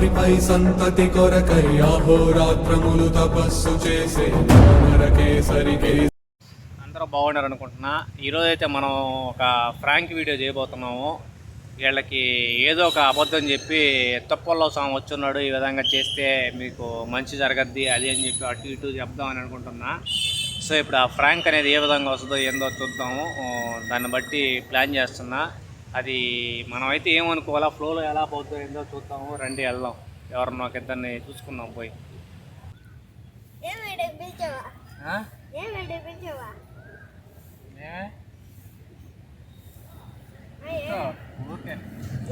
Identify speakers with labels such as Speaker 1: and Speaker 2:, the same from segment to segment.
Speaker 1: రాత్రిపై సంతతి కొరకై అహోరాత్రములు తపస్సు చేసే నరకేసరికి
Speaker 2: అందరూ బాగున్నారు అనుకుంటున్నా ఈరోజు అయితే మనం ఒక ఫ్రాంక్ వీడియో చేయబోతున్నాము. వీళ్ళకి ఏదో ఒక అబద్ధం చెప్పి తప్పల్లో స్వామి వచ్చున్నాడు ఈ విధంగా చేస్తే మీకు మంచి జరగద్ది అది అని చెప్పి అటు ఇటు చెప్దామని అనుకుంటున్నా. సో ఇప్పుడు ఆ ఫ్రాంక్ అనేది ఏ విధంగా వస్తుందో ఏందో చూద్దాము. దాన్ని బట్టి ప్లాన్ చేస్తున్నా. అది మనమైతే ఏమనుకోవాలా? ఫ్లోలో ఎలా పోతుందో ఏందో చూద్దాము. రండి వెళ్దాం. ఎవరన్నా ఒక ఇద్దరిని చూసుకుందాం పోయి.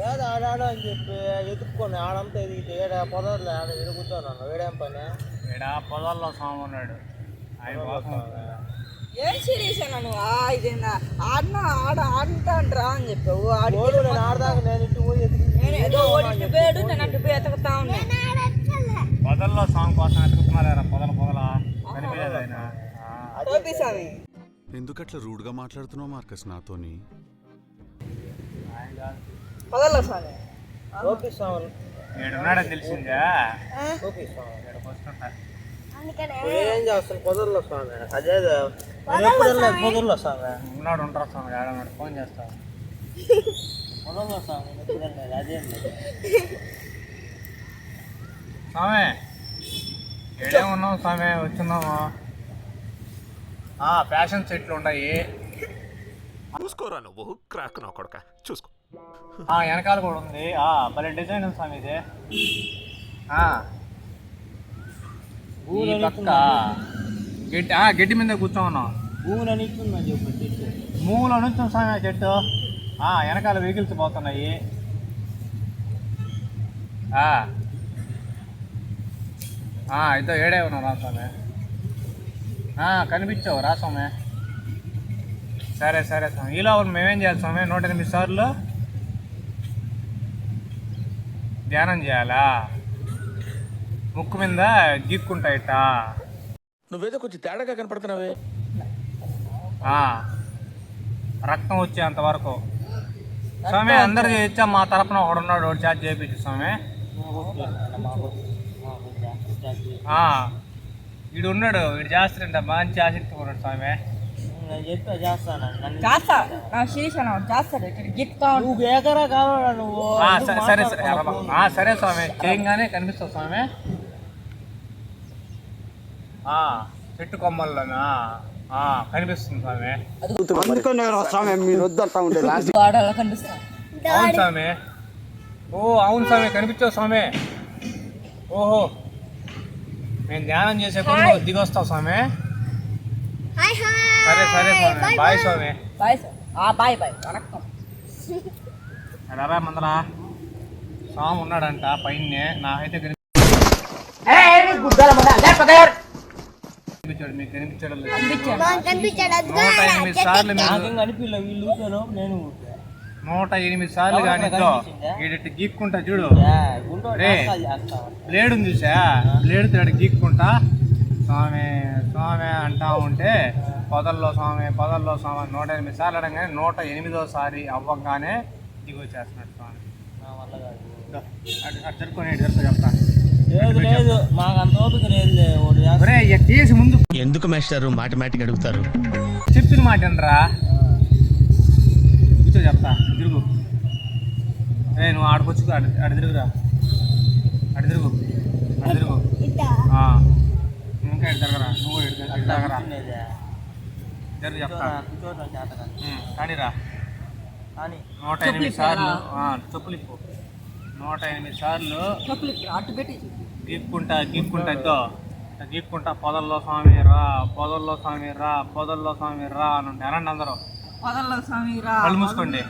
Speaker 3: ఏదో ఆడాడు అని చెప్పి ఎత్తుక్కొని ఆడంతా ఎదిగితే ఏడ పొదలు ఆడ ఎదుగుతున్నాను వేడేం పని?
Speaker 2: ఈడ పొలాల్లో స్వామి ఉన్నాడు. ఆయన
Speaker 4: ఏం సిరీస్ అన్న నువ్వు? ఆ, ఇది నా- ఆడిన ఆడ ఆడుతాంట్రా అని చెప్పావు. ఆడి
Speaker 3: నేను ఆడదాకా నేను ఇటు పోయి
Speaker 4: నేను ఏదో ఓడి పోయాడు నేను అటు పోయి ఎతకతా ఉన్నా.
Speaker 2: పొదల్లో స్వామి కోసం ఎత్తుకుతున్నారా పొదల పొదల? ఆయన.
Speaker 4: టోపీ స్వామి
Speaker 5: ఎందుకట్లా రూడ్గా మాట్లాడుతున్నావు మార్కస్ నాతోని.
Speaker 4: పదల్లో
Speaker 2: ఈడున్నాడని తెలిసిందా? వస్తుంటా.
Speaker 3: ఏం చేస్తాను పొదల్లో స్వామి? వెళ్ళలేదు పొదల్లో స్వామి.
Speaker 2: ఉన్నాడు ఉంటారు స్వామి. ఆడన్నాడు ఫోన్ చేస్తా
Speaker 3: పొదల్లో స్వామి వెళ్ళలేదు అదేం లేదు
Speaker 2: స్వామి ఏడే ఉన్నాం స్వామి వచ్చున్నాము. ఆ, ఫ్యాషన్ సెట్లు ఉన్నాయి.
Speaker 6: చూసుకోరా నువ్వు? క్రాక్ నా కొడక. చూసుకో.
Speaker 2: ఆ, వెనకాల కూడా ఉంది. ఆ, భలే డిజైన్ ఉంది స్వామి ఇది. ఆ. ఈ పక్క గడ్డి ఆ, గడ్డి మీద కూర్చో ఉన్నాం
Speaker 3: అనిస్తుందని చెప్పి చెట్టు.
Speaker 2: మూల నుంచి స్వామి ఆ చెట్టు. ఆ, వెనకాల వెహికల్స్ పోతున్నాయి. ఆ. ఆ, ఇదో ఏడే ఉన్నాం రా స్వామి. ఆ, కనిపించావు రా స్వామి. సరే సరే స్వామి. ఈలో మేమేం చేయాలి స్వామి? నూట ఎనిమిది సార్లు ధ్యానం చేయాలా? ముక్కు మీద గీక్కుంటాయిట.
Speaker 6: నువ్వేదో కొంచెం తేడాగా కనపడుతున్నావే.
Speaker 2: ఆ, రక్తం వచ్చేంత వరకు. స్వామి అందరు చేయొచ్చా మా తరపున ఒకడున్నాడు ఒకటి చార్జ్ చేయించు స్వామి. ఆ, వీడు ఉన్నాడు వీడు చేస్తాడంట మంచి ఆసక్తి ఉన్నాడు స్వామి.
Speaker 3: నేను చెప్పా చేస్తాను. నన్ను
Speaker 4: చేస్తా నా శిరీష్ అన్న చేస్తాడు ఇక్కడ గిక్తా ఉంటాడు.
Speaker 3: నువ్వు బేకరా కావాలా నువ్వు
Speaker 2: ఆ,
Speaker 3: ఎందుకు
Speaker 2: స- సరే సరే స్వామి. స్వామి చెట్టు కొమ్మల్లోనా కనిపిస్తుంది స్వామి
Speaker 4: ఆడాలి కనిపిస్తా
Speaker 2: అవును స్వామి. ఓ అవును స్వామి కనిపించావు స్వామి. ఓహో. మేము ధ్యానం చేసే కొంచెం దిగొస్తావు స్వామి.
Speaker 7: హాయ్ హాయ్
Speaker 2: సరే సరే స్వామి. బాయ్ స్వామి.
Speaker 4: బాయ్ సార్ ఆ బాయ్
Speaker 2: మందరా. స్వామి ఉన్నాడంట పైన నాకైతే కనిపించాడు మీకు కనిపించాడు నూట ఎనిమిది సార్లు
Speaker 3: వీళ్ళు నేను
Speaker 2: నూట ఎనిమిది సార్లు కానీ గీక్కుంటా చూడు. రే. బ్లేడ్ ఉంది చూసా? బ్లేడ్ తోడు గీక్కుంటా. స్వామి స్వామి అంటా ఉంటే పొదల్లో స్వామి పొదల్లో స్వామి నూట ఎనిమిది సార్లు అనగానే నూట ఎనిమిదో సారి అవ్వగానే దిగి వచ్చేస్తున్నాడు స్వామి.
Speaker 3: నా వల్ల కాదు.
Speaker 2: ఇదో, అటు అటు జరుపుకొని ఇటు జరుపు చెప్తా.
Speaker 3: లేదు లేదు మాకు అంత ఓపిక లేదు
Speaker 2: చేసి ముందు
Speaker 8: ఎందుకు మేస్టారు మాటిమాటికి అడుగుతారు?
Speaker 2: చెప్పిన మాట వినరా కూర్చో చెప్తా. తిరుగు. రే నువ్వు ఆడుకొచ్చు అడు అడు తిరుగురా. అడు తిరుగు. అడు తిరుగు. ఇంకా ఇటు తిరగరా. నువ్వు తిరగరా. జరుగు చెప్తా. కానీరా.
Speaker 3: కానీ
Speaker 2: నూట ఎనిమిది సార్లు ఆ, చెప్పులు ఇప్పు. నూట ఎనిమిది సార్లు
Speaker 4: చెప్పులు ఇక్కడ అటు పెట్టి
Speaker 2: గీక్కుంటా గీక్కుంటా ఇద్దో గీక్కుంటా పొదల్లో స్వామి రా పొదల్లో స్వామి రా పొదల్లో స్వామి రా అని ఉంటే అనండి అందరూ
Speaker 4: పదల్లో స్వామి రా
Speaker 2: కళ్ళు మూసుకోండి.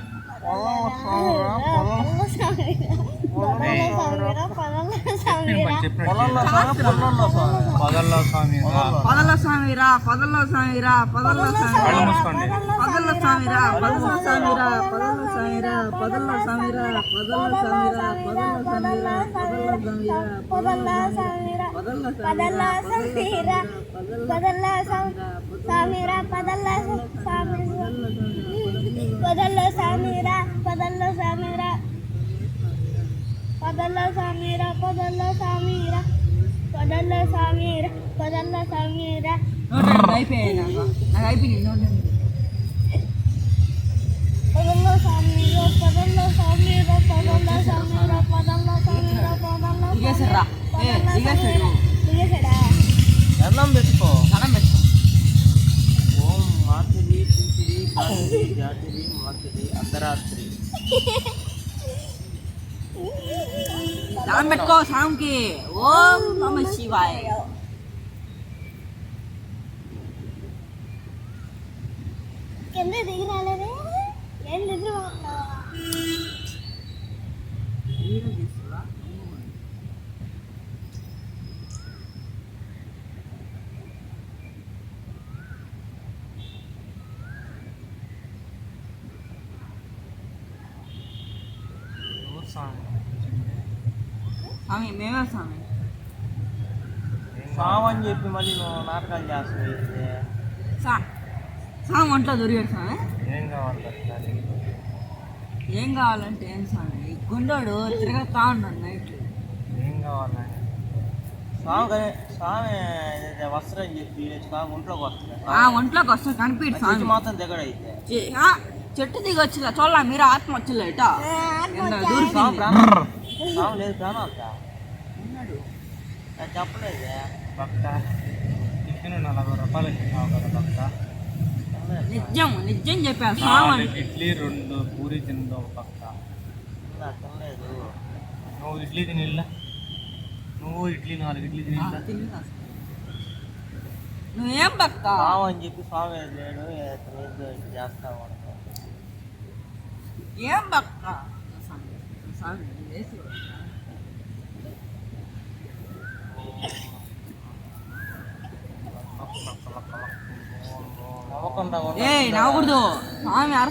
Speaker 2: పొదల్లో స్వామి రా
Speaker 4: పదల్లో స్వామి రా పదల్లో స్వామి రా పదల్లో స్వామి
Speaker 2: కళ్ళు మూసుకోండి
Speaker 4: పదల్లో స్వామి రా పదల్లో స్వామి రా పదల్లో స్వామి రా పదల్లో స్వామి రా పదల్లో స్వామి రా పదల్లో స్వామి రా పదల్లో స్వామి రా
Speaker 7: పదల్లా సమీరా పదల్లా సమీరా పదల్లా సమీరా పదల్లా సమీరా పదల్లో సమీరా పదల్లో సమీరా పదల్ల సమీర పదల్ల సమీర పదల్ల సమీర పదల్ల సమీర
Speaker 4: నూట ఎనిమిది అయిపోయాయి నాకు నాకు అయిపోయింది
Speaker 7: పదల్ల సమీర పదల్ల సమీర పదల్ల సమీర పదల్ల సమీర పదల్ల
Speaker 4: దిగేసారా ఏ దిగేసాడు
Speaker 7: దిగేసాడా
Speaker 3: దండం పెట్టుకో.
Speaker 4: దండం పెట్టుకో.
Speaker 3: ఓం మాతిరి పీతిరి గాతిరి జాతిరి మాతిరి అర్ధరాత్రి
Speaker 4: దండం పెట్టుకో స్వామికి ఓం నమ శివాయ.
Speaker 7: కింద దిగి రాలేదే ఏం నిద్ర
Speaker 4: స్వామి. మేమే స్వామి.
Speaker 3: సామ్ అని చెప్పి మళ్ళీ నువ్వు నాటకాలు చేస్తున్నావు
Speaker 4: సా స్వామి ఒంట్లో దొరికాడు స్వామి.
Speaker 3: ఏం కావాలి
Speaker 4: ఏం కావాలంటే ఏం స్వామి? గుండోడు తిరగతా ఉన్నాడు నైట్.
Speaker 3: ఏం కావాలి స్వామి స్వామి వస్త్రం చెప్పి స్వామి ఒంట్లోకి వస్తుంది
Speaker 4: ఒంట్లోకి వస్తే కనిపించడు
Speaker 3: చెట్టు
Speaker 4: స్వామి.
Speaker 3: మాత్రం దిగడైతే
Speaker 4: చెట్టు దిగొచ్చు చూడాల మీరు ఆత్మ ఇట
Speaker 3: స్వామి లేదు ప్రాణం అంత నాకు చెప్పలేదే.
Speaker 2: భక్త. నలభై రూపాయలు ఇచ్చినావు కదా భక్త.
Speaker 4: నిజం నిజం చెప్పా స్వామి
Speaker 2: నాలుగు ఇడ్లీ రెండు పూరి తిందో ఒక భక్త
Speaker 3: తినలేదు
Speaker 2: నువ్వు ఇడ్లీ తినిల్లా? నువ్వు ఇడ్లీ నాలుగు ఇడ్లీ తినిల్లా?
Speaker 4: తిన్నా. నువ్వేం భక్త?
Speaker 3: అని చెప్పి స్వామి లేడు ఇతను ఏదో ఇట్లా చేస్తా ఉంటాడు
Speaker 4: ఏం భక్త స్వామి, స్వామి, వేసి వా.
Speaker 3: నవ్వకుండా
Speaker 4: ఏయ్ నవ్వకూడదు స్వామి అర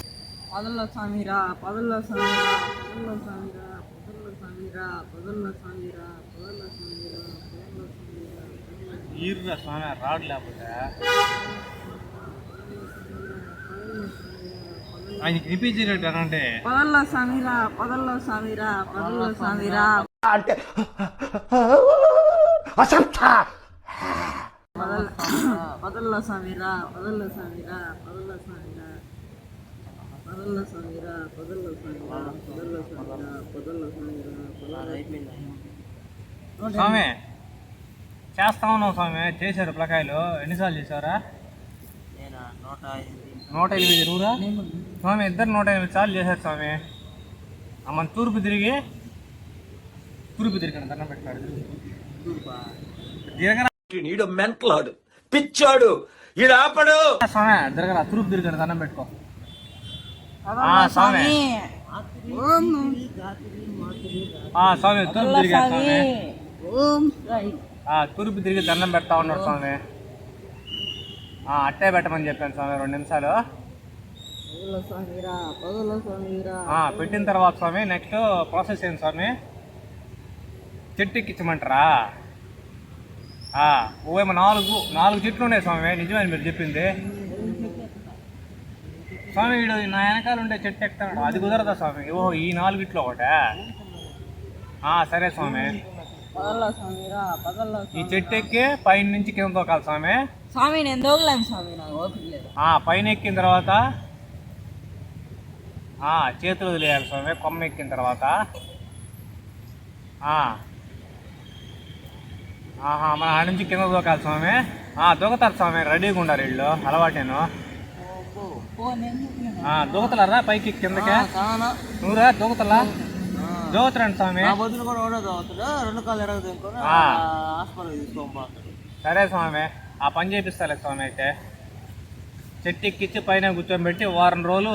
Speaker 4: పదల్లో స్వామిరా పదల్లో స్వామిరా పదల్లో స్వామిరా పదల్లో స్వామిరా పదల్లో స్వామిరా పదల్లో స్వామిరా పదల్లో స్వామిరా
Speaker 2: ఈర్రా స్వామి రాడు లేకపోతే ఆయనకి వినిపించేటట్టు అంటే?
Speaker 4: పదల్లో స్వామిరా పదల్లో స్వామిరా పదల్లో స్వామిరా పదల్ల పదల్లో స్వామిరా పదల్లో స్వామిరా పదల్లో స్వామిరా పదల్లో స్వామిరా పదల్లో స్వామిరా పదల్లో స్వామిరా పదల్లో స్వామిరా పదల్లో
Speaker 3: అయిపోయింది
Speaker 2: స్వామి చేస్తా ఉన్నావు స్వామి చేశారు పిల్లకాయలు ఎన్నిసార్లు చేశారా
Speaker 3: నూట ఎనిమిది
Speaker 2: నూరా స్వామి ఇద్దరు నూట ఎనిమిది సార్లు చేశారు స్వామి. మన తూర్పు తిరిగి తూర్పు తిరిగాడు దండం పెట్టాడు తిరగరా.
Speaker 9: ఈడు మెంటలాడు పిచ్చాడు ఈడు ఆపడు.
Speaker 2: స్వామి తిరగరా తూర్పు తిరిగాడు దండం పెట్టుకో. ఆ, స్వామి.
Speaker 4: ఓం.
Speaker 2: ఆ, స్వామి తూర్పు తిరిగాడు స్వామి.
Speaker 4: ఓం సాయి
Speaker 2: ఆ, తూర్పు తిరిగి దండం పెడతా ఉన్నాడు స్వామి. అట్టే పెట్టమని చెప్పాను స్వామి రెండు నిమిషాలు. పెట్టిన తర్వాత స్వామి నెక్స్ట్ ప్రాసెస్ ఏంటి స్వామి? చెట్టు ఎక్కించమంటారా ఆ, ఓవేమో నాలుగు నాలుగు చెట్లు ఉన్నాయి స్వామి నిజమే మీరు చెప్పింది? స్వామి వీడు నా వెనకాల ఉండే చెట్టు ఎక్కుతాడు అది కుదరదా స్వామి? ఓహో ఈ నాలుగిట్లో ఒకటే? సరే స్వామి. ఈ చెట్టు ఎక్కి పైన నుంచి కింద తోకాలి స్వామి.
Speaker 4: స్వామి నేను దోగలేను స్వామి నాకు ఓపిక లేదు.
Speaker 2: ఆ, పైన ఎక్కిన తర్వాత ఆ, చేతులు వదిలేయాలి స్వామి కొమ్మ ఎక్కిన తర్వాత. ఆ. ఆహా మన ఆడ నుంచి కింద దూకాలి స్వామి. ఆ, దూకతారు స్వామి రెడీగా ఉండారు వీళ్ళు అలవాటేను. దూకతలారా పైకి కిందకే? నువ్వురా దూకతలా దూకతరండి స్వామి.
Speaker 3: కూడా రెండు కాళ్ళు ఎరగదు. హాస్పిటల్ తీసుకోబోతాడు
Speaker 2: సరే స్వామి. ఆ పని చేపిస్తాలే స్వామి అయితే. చెట్టు ఎక్కించి పైన కూర్చోబెట్టి వారం రోజులు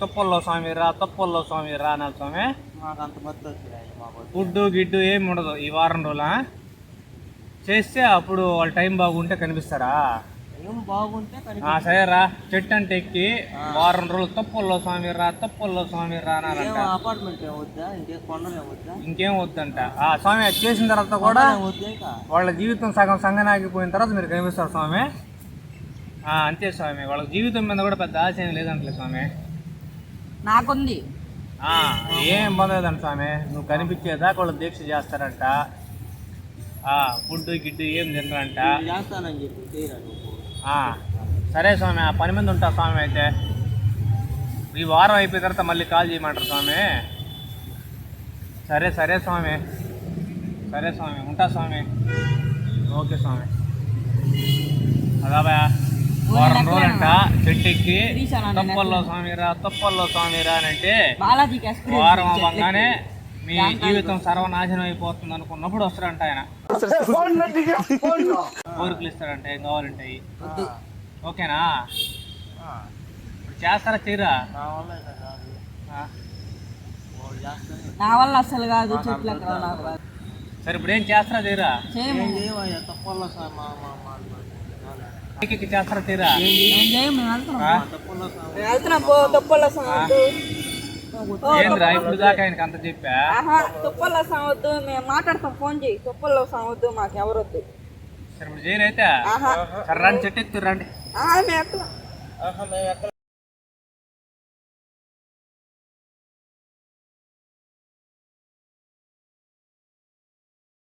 Speaker 2: తుప్పల్లో స్వామి రా తుప్పల్లో స్వామి రా అనాలి స్వామి.
Speaker 3: మాకు అంత మద్దతు
Speaker 2: ఫుడ్ గిడ్డు ఏమి ఉండదు ఈ వారం రోజుల. చేస్తే అప్పుడు వాళ్ళ టైం బాగుంటే కనిపిస్తారా?
Speaker 3: ఏం బాగుంటే కనిపి
Speaker 2: ఆ సరేరా. చెట్టు అంటే ఎక్కి వారం రోజులు తుప్పల్లో స్వామి రా తుప్పల్లో స్వామి రా
Speaker 3: ఏం
Speaker 2: అనాలంట
Speaker 3: అపార్ట్మెంట్ ఇంకేం
Speaker 2: వద్దంట. ఆ స్వామి అది చేసిన తర్వాత కూడా వాళ్ళ జీవితం సగం సంగనాగిపోయిన తర్వాత మీరు కనిపిస్తారు స్వామి. ఆ, అంతే స్వామి. వాళ్ళ జీవితం మీద కూడా పెద్ద ఆశ ఏం లేదంటలే స్వామి.
Speaker 4: నాకుంది.
Speaker 2: ఆ, ఏం ఇబ్బంది స్వామి. నువ్వు కనిపించేదాకా వాళ్ళు దీక్ష చేస్తారంట. ఆ, ఫుడ్ గిడ్డు ఏం తినరంట.
Speaker 3: చేస్తానని చెప్పి
Speaker 2: సరే స్వామి ఆ పని మీద ఉంటా స్వామి అయితే. ఈ వారం అయిపోయిన తర్వాత మళ్ళీ కాల్ చేయమంటారు స్వామి. సరే సరే స్వామి. సరే స్వామి ఉంటా స్వామి. ఓకే స్వామి. అదాబా వారం రోజులంట చెట్టెక్కి
Speaker 4: తీశానండి
Speaker 2: తప్పల్లో స్వామిరా తప్పల్లో స్వామిరా అని అంటే వారం అవ్వగానే మీ జీవితం సర్వనాశనం అయిపోతుంది అనుకున్నప్పుడు వస్తారంట ఆయన. కోరికలు ఇస్తారంట ఏం కావాలంటే? అయి. ఓకేనా? ఇప్పుడు చేస్తారా చేయరా?
Speaker 3: నా వల్ల
Speaker 4: అసలు కాదు. చెట్లు ఎక్కడ నాకు. రాదు.
Speaker 2: సరే ఇప్పుడు ఏం చేస్తారా చేయరా?
Speaker 4: చేయము.
Speaker 3: ఏం చేయవయ్యా తప్పల్లో సార్ మా మా మా
Speaker 2: పైకి చేస్తారా చేయరా?
Speaker 3: తప్పల్లో
Speaker 4: సావద్దు
Speaker 2: అంత చెప్పా?
Speaker 4: ఆహా తుప్పల్లో సావద్దు మేము మాట్లాడతాం ఫోన్ చేయి తుప్పల్లో సావద్దు మాకు ఎవరొద్దు.
Speaker 2: చెట్టు రండి.
Speaker 4: ఆహా మేము ఎక్కడ
Speaker 3: ఆహా మేము ఎక్కడ